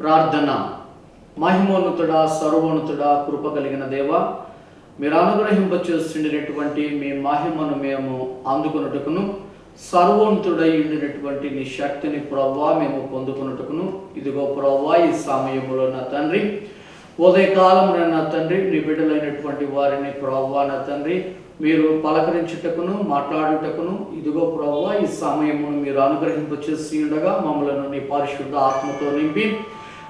ప్రార్థన. మహిమోన్నతుడా సర్వోన్నతుడా కృప కలిగిన దేవ మీరు అనుగ్రహింప చేస్తుండినటువంటి మీ మహిమను మేము అందుకున్నట్టుకును సర్వోన్నతుడై ఉండినటువంటి నీ శక్తిని ప్రవ్వా మేము పొందుకున్నట్టుకును ఇదిగో ప్రవ్వా ఈ సమయంలో నా తండ్రి ఉదయకాలం నా తండ్రి నీ బిడ్డలైనటువంటి వారిని ప్రవ్వా నా తండ్రి మీరు పలకరించుటకును మాట్లాడుటకును. ఇదిగో ప్రవ్వా ఈ సమయమును మీరు అనుగ్రహింపచేసి ఉండగా మమ్మలను నీ పరిశుద్ధ ఆత్మతో నింపి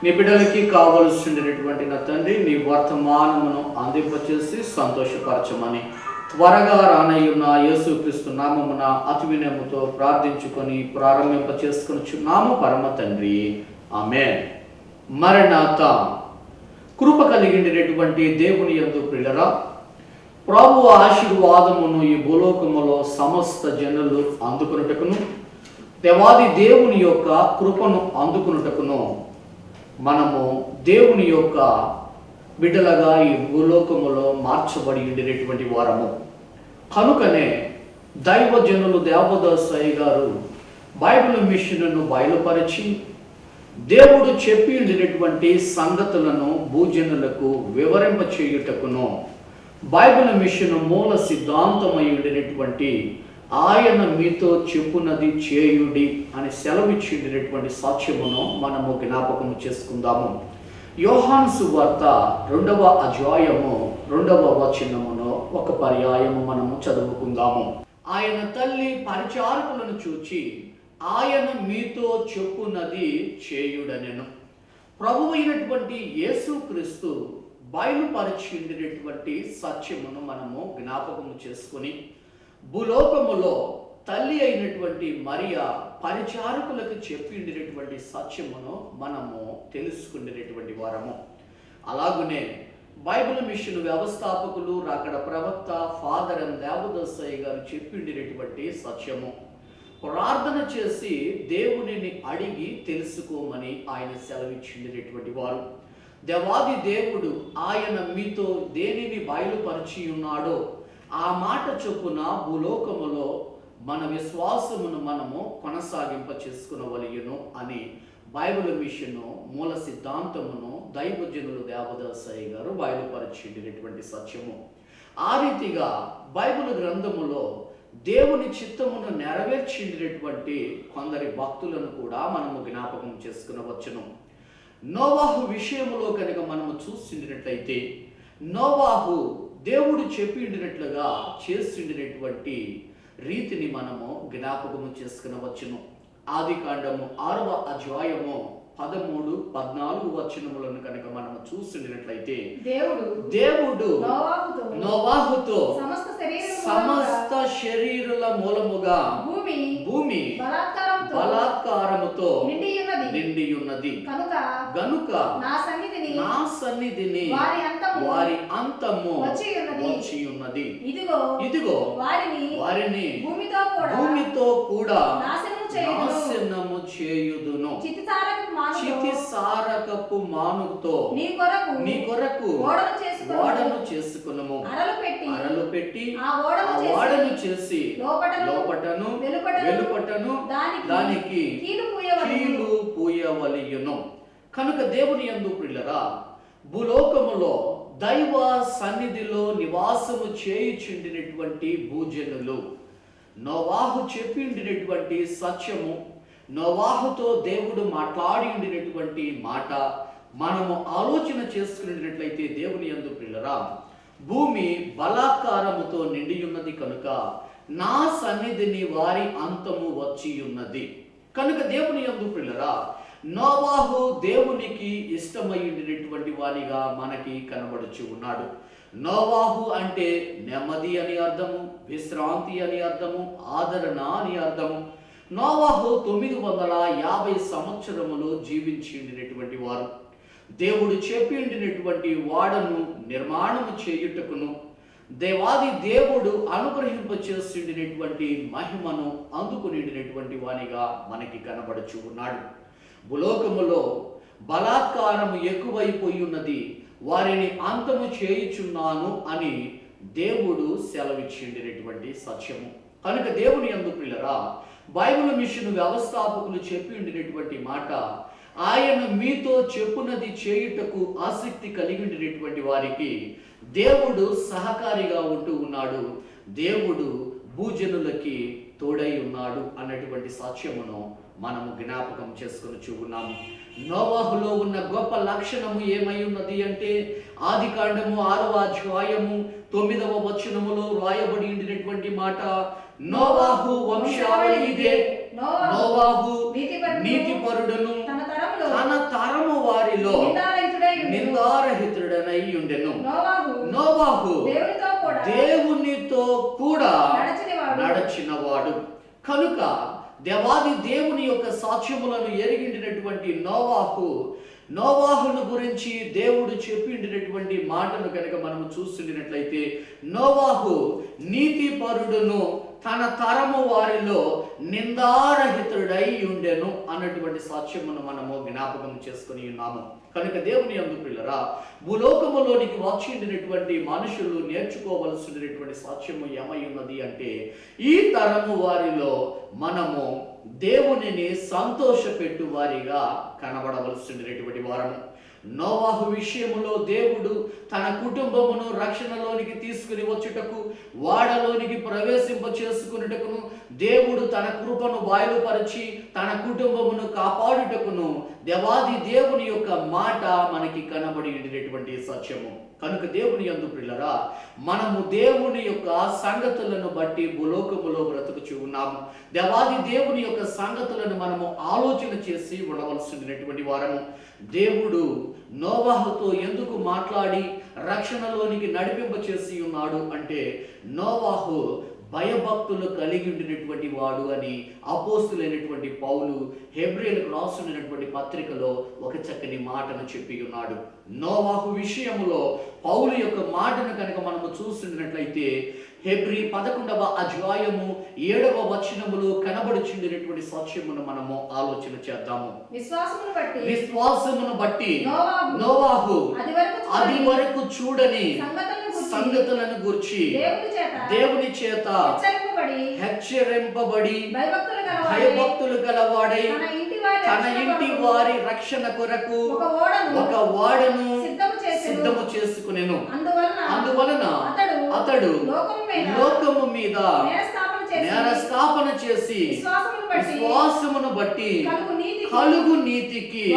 నీ బిడ్డలకి కావలసినటువంటి నా తండ్రి నీ వర్తమానమును అందింపచేసి సంతోషపరచమని త్వరగా రానయ్యున్న యేసుక్రీస్తు నామమున అతి వినయముతో ప్రార్థించుకొని ప్రారంభింప చేసుకుని పరమ తండ్రి. ఆమె మరణాత కృప కలిగినటువంటి దేవుని యందు ప్రియులరా ప్రభు ఆశీర్వాదమును ఈ భూలోకములో సమస్త జనులు అందుకున్నటకును దేవాది దేవుని యొక్క కృపను అందుకున్నటకును మనము దేవుని యొక్క బిడ్డలగా ఈ భూలోకములో మార్చబడి ఉండినటువంటి వారము. కనుకనే దైవజనులు దేవదాసాయి గారు బైబిల్ మిషన్ను బయలుపరిచి దేవుడు చెప్పి ఉండినటువంటి సంగతులను భూజనులకు వివరింప చేయుటకును బైబిల్ మిషన్ మూల సిద్ధాంతమై ఉండినటువంటి ఆయన మీతో చెప్పున్నది చేయుడి అని సెలవిచ్చిండినటువంటి సాక్ష్యమును మనము జ్ఞాపకము చేసుకుందాము. యోహాన్సు సువార్త రెండవ అధ్యాయము రెండవ వచనమును ఒక పర్యాయము మనము చదువుకుందాము. ఆయన తల్లి పరిచారకులను చూచి ఆయన మీతో చెప్పున్నది చేయుడనెను. ప్రభు అయినటువంటి యేసుక్రీస్తు బయలుపరిచిండినటువంటి సత్యమును మనము జ్ఞాపకము చేసుకొని భూలోకములో తల్లి అయినటువంటి మరియా పరిచారకులకు చెప్పిండినటువంటి సత్యమును మనము తెలుసుకునేటటువంటి వారము. అలాగనే బైబిల్ మిషన్ వ్యవస్థాపకులు రాకడ ప్రవక్త ఫాదర్ అండ్ దేవదసాయి గారు చెప్పిండినటువంటి సత్యము. ప్రార్థన చేసి దేవునిని అడిగి తెలుసుకోమని ఆయన సెలవిచ్చిండినటువంటి వారు. దేవాది దేవుడు ఆయన మీతో దేనిని బయలుపరిచి ఉన్నాడో ఆ మాట చొప్పున భూలోకములో మన విశ్వాసమును మనము కొనసాగింప చేసుకునవలయును అని బైబిల్ మిషను మూల సిద్ధాంతమును దైవజనులు దేవదాసాయి గారు బయలుపరిచేటటువంటి సత్యము. ఆ రీతిగా బైబిల్ గ్రంథములో దేవుని చిత్తమును నెరవేర్చినటువంటి కొందరి భక్తులను కూడా మనము జ్ఞాపకం చేసుకునవచ్చును. నోవాహు విషయములో కనుక మనము చూసినట్లయితే నోవాహు దేవుడు చెప్పిండినట్లుగా చేసిండినటువంటి రీతిని మనము జ్ఞాపకము చేసుకునవచ్చును ఆది కాండము ఆరవ అధ్యాయము పదమూడు పద్నాలుగు వచనములను కనుక మనము చూసిండినట్లయితే దేవుడు దేవుడు నోవాహుతో సమస్త శరీరుల మూలముగా భూమి భూమి బలాత్కారముతో నిండి ఉన్నది నిండి ఉన్నది కనుక గనుక నా సన్నిధిని నా సన్నిధిని వారి అంతము వారి అంతము వచ్చి ఉన్నది. వచ్చి ఉన్నది ఇదిగో ఇదిగో వారిని వారిని భూమితో కూడా భూమితో కూడా నాశనము చేయుదును నాశనము చితి సారకపు మానుతో నీ కొరకు నీ కొరకు ఓడను చేసుకును ఓడను చేసుకునము. అరలు పెట్టి అరలు పెట్టి ఆ ఓడను చేసి ఓడను చేసి లోపటను లోపటను వెలుపటను వెలుపటను దానికి దానికి కీలు పూయవలెను. కీలు పూయవలియును కనుక దేవుని యందు ప్రిల్లరా భూలోకములో దైవ సన్నిధిలో నివాసము చేయుచుండినటువంటి భూజనులు నోవాహు చెప్పిండినటువంటి సత్యము నోవాహుతో దేవుడు మాట్లాడి ఉండినటువంటి మాట మనము ఆలోచన చేసుకున్నట్లయితే దేవుని యందు ప్రిల్లరా భూమి బలాత్కారముతో నిండి ఉన్నది కనుక నా సన్నిధిని వారి అంతము వచ్చి ఉన్నది. కనుక దేవుని యందు పిల్లరా నోవాహు దేవునికి ఇష్టమైనటువంటి వానిగా మనకి కనబడుచు ఉన్నాడు. నోవాహు అంటే నెమ్మది అని అర్థము విశ్రాంతి అని అర్థము ఆదరణ అని అర్థము నోవాహు తొమ్మిది వందల యాభై సంవత్సరములు జీవించిండినటువంటి వారు. దేవుడు చెప్పిండినటువంటి వాడను నిర్మాణము చేయుటకును దేవాది దేవుడు అనుగ్రహింప చేసిండినటువంటి మహిమను అందుకునిండినటువంటి వానిగా మనకి కనబడుచు ఉన్నాడు. భూలోకములో బలాత్కారము ఎక్కువైపోయి ఉన్నది వారిని అంతము చేయుచున్నాను అని దేవుడు సెలవిచ్చిండినటువంటి సత్యము. కనుక దేవుని ఎందుకు పిల్లరా బైబిల్ మిషన్ వ్యవస్థాపకులు చెప్పి ఉండినటువంటి మాట ఆయన మీతో చెప్పునది చేయుటకు ఆసక్తి కలిగి ఉండినటువంటి వారికి దేవుడు సహకారిగా ఉంటూ ఉన్నాడు. దేవుడు భూజనులకి తోడై ఉన్నాడు అన్నటువంటి సాక్ష్యమును మనము జ్ఞాపకం చేసుకుని ఉన్నాము. నోవాహులో ఉన్న గొప్ప లక్షణము ఏమై ఉన్నది అంటే ఆది కాండము ఆరవ అధ్యాయము తొమ్మిదవ వచనములో రాయబడి ఉండినటువంటి మాట నోవాహు వంశావళి ఇదే నోవాహు నీతిపరుడును, తన తరములో తన తరము వారిలో. నిందారహితుడనై ఉండెను నోవాహు నోవాహు దేవునితో కూడా. నడచినవాడు కనుక దేవాది దేవుని యొక్క సాక్ష్యములను ఎరిగిండినటువంటి నోవాహు నోవాహును గురించి దేవుడు చెప్పిండినటువంటి మాటను కనుక మనము చూస్తుండినట్లయితే నోవాహు నీతిపరుడును తన తరము వారిలో నిందారహితుడై ఉండెను అన్నటువంటి సాక్ష్యమును మనము జ్ఞాపకం చేసుకుని ఉన్నాము. కనుక దేవుని అందు పిల్లరా భూలోకములోనికి వచ్చిండినటువంటి మనుషులు నేర్చుకోవలసినటువంటి సాక్ష్యము ఏమై ఉన్నది అంటే ఈ తరము వారిలో మనము దేవునిని సంతోషపెట్టు వారిగా కనబడవలసినటువంటి వారము. నోవాహు విషయములో దేవుడు తన కుటుంబమును రక్షణలోనికి తీసుకుని వచ్చుటకు వాడలోనికి ప్రవేశింప చేసుకున్నటకును దేవుడు తన కృపను బయలుపరిచి తన కుటుంబమును కాపాడుటకును. దేవాది దేవుని యొక్క మాట మనకి కనబడి సత్యము. కనుక దేవుని యందు పిల్లరా మనము దేవుని యొక్క సంగతులను బట్టి భూలోకములో బ్రతుకుచు ఉన్నాము దేవాది దేవుని యొక్క సంగతులను మనము ఆలోచన చేసి ఉండవలసినటువంటి వారము. దేవుడు నోవాహుతో ఎందుకు మాట్లాడి రక్షణలోనికి నడిపింప చేసి ఉన్నాడు అంటే నోవాహు భయభక్తులు కలిగి ఉండినటువంటి వాడు అని అపోస్తులైనటువంటి పౌలు హెబ్రియలకు రాస్తున్నటువంటి పత్రికలో ఒక చక్కని మాటను చెప్పి ఉన్నాడు. నోవాహు విషయములో పౌలు యొక్క మాటను కనుక మనము చూస్తున్నట్లయితే హెబ్రి పదకొండవ అధ్యాయము ఏడవ వచనములో కనబడుచుండినటువంటి సాక్ష్యమును మనము ఆలోచన చేద్దాము. విశ్వాసమును బట్టి విశ్వాసమును బట్టి నోవాహు అది వరకు అది చూడని వరకు చూడని సంగతులను గురించి దేవుని చేత హెచ్చరింపబడి భయభక్తులు గలవాడై తన ఇంటి వారి రక్షణ కొరకు ఒక ఓడను వాడను సిద్ధము చేసుకునేను. అందువలన అతడు లోకము మీద నేర స్థాపన చేసి విశ్వాసమును బట్టి కలుగు నీతికి.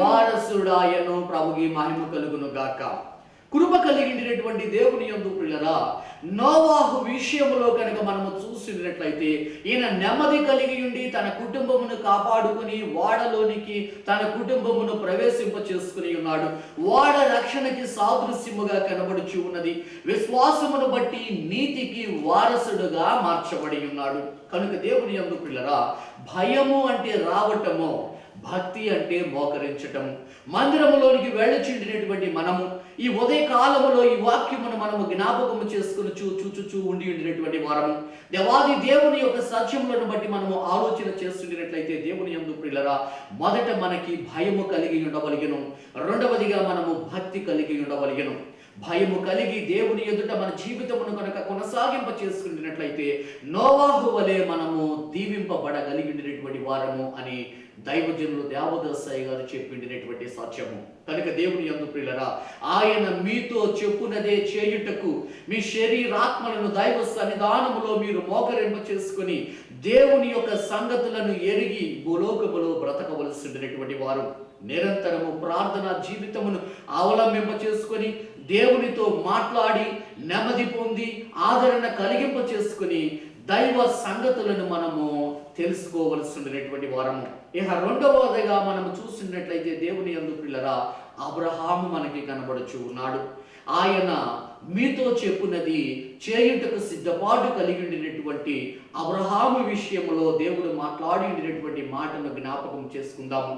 వారసుడాయను. ప్రభుకి మహిమ కలుగును గాక. కృప కలిగినటువంటి దేవుని యందు పిల్లరా నోవాహు విషయములో కనుక మనము చూసినట్లయితే ఈయన నెమ్మది కలిగి ఉండి తన కుటుంబమును కాపాడుకుని వాడలోనికి తన కుటుంబమును ప్రవేశింప చేసుకుని ఉన్నాడు. వాడ రక్షణకి సాదృశ్యముగా కనబడుచు ఉన్నది. విశ్వాసమును బట్టి నీతికి వారసుడుగా మార్చబడి ఉన్నాడు. కనుక దేవుని యందు పిల్లరా భయము అంటే రావటము భక్తి అంటే మోకరించటం. మందిరములోనికి వెళ్ళచిండినటువంటి మనము ఈ ఉదయ కాలంలో ఈ వాక్యమును మనము జ్ఞాపకము చేసుకుని చూ చూచుచూ ఉండి ఉండినటువంటి వారము. దేవాది దేవుని యొక్క సత్యములను బట్టి మనము ఆలోచన చేస్తుండినట్లయితే దేవుని ఎందు పిల్లరా మొదట మనకి భయము కలిగి ఉండవలిగను. రెండవదిగా మనము భక్తి కలిగి ఉండవలిగను. భయము కలిగి దేవుని ఎదుట మన జీవితమును కనుక కొనసాగింప చేసుకున్నట్లయితే నోవాహు వలె మనము దీవింపబడగలిగినటువంటి వారము అని దైవజనులు దేవదాసాయి గారు చెప్పిండినటువంటి సత్యము. కనుక దేవుని యందు ప్రియులరా ఆయన మీతో చెప్పునదే చేయుటకు మీ శరీరాత్మలను దైవ సన్నిధానములో మీరు మోకరింప చేసుకుని దేవుని యొక్క సంగతులను ఎరిగి భూలోకములో బ్రతకవలసినటువంటి వారు. నిరంతరము ప్రార్థన జీవితమును అవలంబింప చేసుకొని దేవునితో మాట్లాడి నెమ్మది పొంది ఆదరణ కలిగింప చేసుకుని దైవ సంగతులను మనము తెలుసుకోవలసినటువంటి వారము. ఇక రెండవదిగా మనము చూస్తున్నట్లయితే దేవుని యందు పిల్లరా అబ్రహాము మనకి కనబడుచు ఉన్నాడు. ఆయన మీతో చెప్పునది చేయుటకు సిద్ధపాటు కలిగి ఉండినటువంటి అబ్రహాము విషయంలో దేవుడు మాట్లాడి ఉండినటువంటి మాటను జ్ఞాపకం చేసుకుందాము.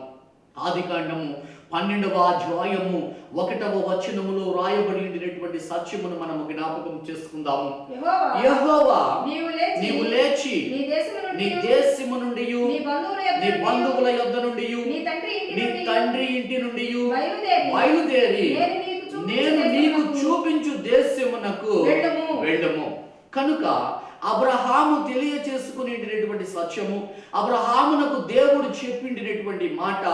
ఆది కాండము పన్నెండవ అధ్యాయము ఒకటవ వచనములో రాయబడి ఉండినటువంటి సత్యమును మనము జ్ఞాపకం చేసుకుందాము. యెహోవా నీవు లేచి నీ దేశము నుండి నీ బంధువుల యొద్ద నుండి నీ తండ్రి ఇంటి నుండి బయలుదేరి నేను నీకు చూపించు దేశమునకు. వెళ్ళము. కనుక అబ్రహాము తెలియచేసుకునేటటువంటి సత్యము అబ్రహామునకు దేవుడు చెప్పిండినటువంటి మాట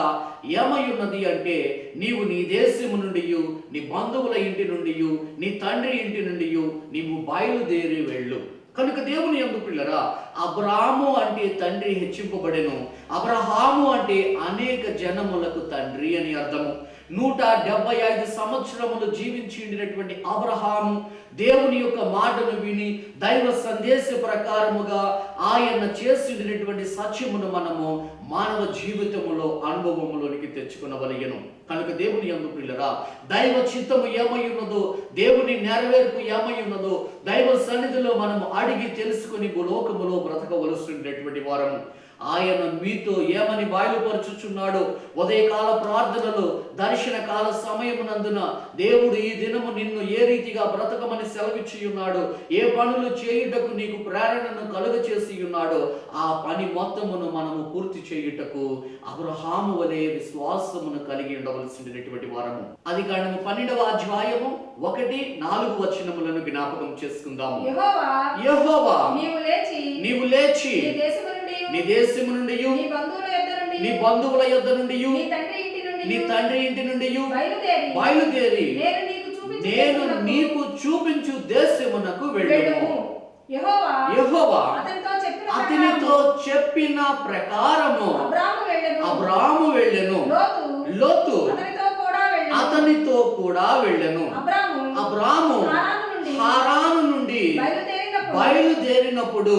ఏమై ఉన్నది అంటే నీవు నీ దేశము నుండి నీ బంధువుల ఇంటి నుండి నీ తండ్రి ఇంటి నుండి నీవు బయలుదేరి వెళ్ళు. కనుక దేవుని ఎందు పిల్లరా అబ్రాము అంటే తండ్రి హెచ్చింపబడెను. అబ్రహాము అంటే అనేక జనములకు తండ్రి అని అర్థము. నూట డెబ్బై ఐదు సంవత్సరములు జీవించి ఉండినటువంటి అబ్రహాము దేవుని యొక్క మాటను విని దైవ సందేశ ప్రకారముగా ఆయన చేసినటువంటి సత్యమును మనము మానవ జీవితములో అనుభవములోనికి తెచ్చుకునవలయను కనుక దేవుని ఎందు పిల్లరా దైవ చిత్తము ఏమై ఉన్నదో దేవుని నెరవేర్పు ఏమై ఉన్నదో దైవ సన్నిధిలో మనము అడిగి తెలుసుకుని లోకములో బ్రతకవలసినటువంటి వారము. ఆయన మీతో ఏమని బయలుపరచుచున్నాడో? ఉదయకాల ప్రార్థనలో దర్శన కాల సమయమునందున దేవుడు ఈ దినము నిన్ను ఏ రీతిగా బ్రతకమని సెలవిచ్చి ఉన్నాడో ఏ పనులు చేయుటకు నీకు ప్రేరణను కలుగ చేసి ఉన్నాడో ఆ పని మొత్తమును మనము పూర్తి చేయుటకు అబ్రహాము వలె విశ్వాసమును కలిగి ఉండవలసినటువంటి వారము. అది కారణము పన్నెండవ అధ్యాయము ఒకటి నాలుగు వచనములను జ్ఞాపకం చేసుకుందాము. నీవు లేచి నీవు లేచి నీ దేశము నుండి నీ బంధువుల యొద్ద నుండి నీ బంధువుల యొద్ద నుండి నీ తండ్రి ఇంటి నుండి నీ తండ్రి ఇంటి నుండి బయలుదేరి బయలుదేరి. నేను నీకు చూపించు దేశమునకు వెళ్ళుము. యెహోవా అతనితో చెప్పిన ప్రకారము అబ్రాము వెళ్ళెను. లోతు అతనితో కూడా వెళ్ళెను. అతనితో కూడా వెళ్ళెను. అబ్రాము హారాను నుండి హారాను నుండి బయలుదేరినప్పుడు బయలుదేరినప్పుడు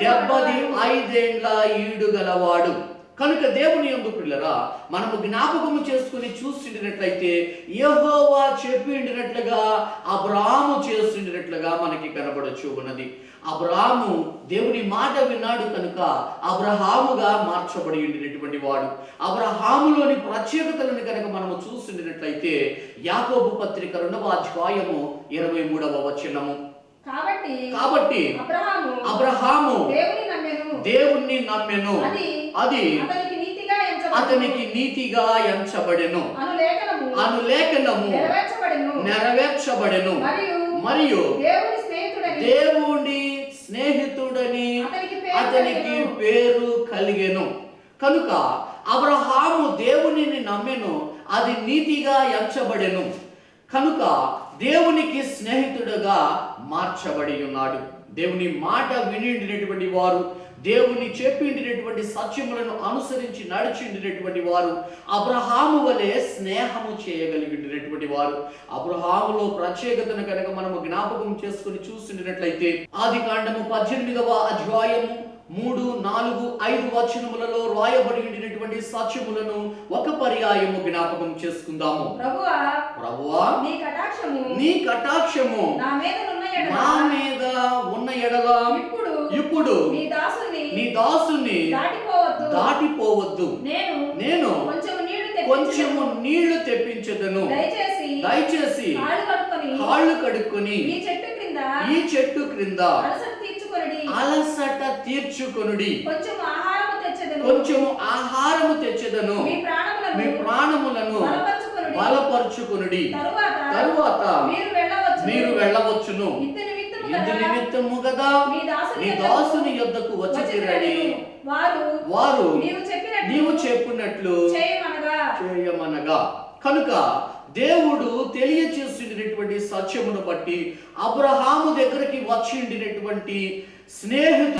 డెబ్బది ఐదేండ్ల ఈడు గలవాడు కనుక దేవుని ఎందు పిల్లరా మనము జ్ఞాపకము చేసుకుని చూస్తుండినట్లయితే యహోవా చెప్పిండినట్లుగా అబ్రాము చేస్తుండినట్లుగా మనకి కనబడచ్చు ఉన్నది. అబ్రాము దేవుని మాట విన్నాడు కనుక అబ్రహాముగా మార్చబడి ఉండినటువంటి వాడు. అబ్రహాములోని ప్రత్యేకతలను కనుక మనము చూస్తుండినట్లయితే యాకోబు పత్రిక రెండవ అధ్యాయము ఇరవై మూడవ వచనము. కాబట్టి కాబట్టి అబ్రహాము అబ్రహాము దేవుని నమ్మెను. దేవుణ్ణి నమ్మెను. అది అది అతనికి నీతిగా ఎంచబడెను. అతనికి నీతిగా ఎంచబడెను. అను లేఖనము నెరవేర్చబడెను. నెరవేర్చబడెను. మరియు మరియు దేవుని స్నేహితుడని దేవుని స్నేహితుడని అతనికి పేరు అతనికి కలిగెను. పేరు కలిగెను. కనుక అబ్రహాము దేవునిని నమ్మెను అది నీతిగా ఎంచబడెను. కనుక దేవునికి స్నేహితుడుగా మార్చబడి ఉన్నాడు దేవుని మాట వినిండినటువంటి వారు దేవుని చెప్పిండినటువంటి సత్యములను అనుసరించి నడిచిండినటువంటి వారు అబ్రహాము వలె స్నేహము చేయగలిగినటువంటి వారు. అబ్రహాములో ప్రత్యేకతను కనుక మనము జ్ఞాపకం చేసుకుని చూసినట్లయితే ఆది కాండము పద్దెనిమిదవ అధ్యాయము మూడు నాలుగు ఐదు వచనములలో రాయబడి ఉండినటువంటి సత్యములను ఒక పర్యాయము జ్ఞాపకం చేసుకుందాము. ప్రభువా ప్రభువా నీ కటాక్షము నీ కటాక్షము నా మీద ఉన్న ఎడల నా మీద ఉన్న ఎడల ఇప్పుడు ఇప్పుడు నీ దాసుని నీ దాసుని దాటిపోవద్దు. దాటిపోవద్దు. నేను నేను కొంచెం నీళ్ళు కొంచెము నీళ్ళు తెప్పించదను. దయచేసి దయచేసి కాళ్ళు కడుక్కొని కాళ్ళు కడుక్కొని ఈ చెట్టు క్రింద ఈ చెట్టు క్రింద అలసట అలసట తీర్చుకొనుడి. కొంచెం ఆహారము తెచ్చదను. కొంచెము ఆహారము తెచ్చదను. మీ ప్రాణములను మీ ప్రాణములను బలపరచుకొనుడి. తరువాత తరువాత మీరు వెళ్ళవచ్చు మీరు వెళ్ళవచ్చును. ఇందు నిమిత్తము కదా మీ దాసుని యొద్దకు వచ్చిరని వారు వారు నీవు చెప్పినట్లు చేయమనగా. కనుక దేవుడు తెలియచేసినటువంటి సత్యమును బట్టి అబ్రహాము దగ్గరికి వచ్చిండినటువంటి ಸ್ನೇಹಿತ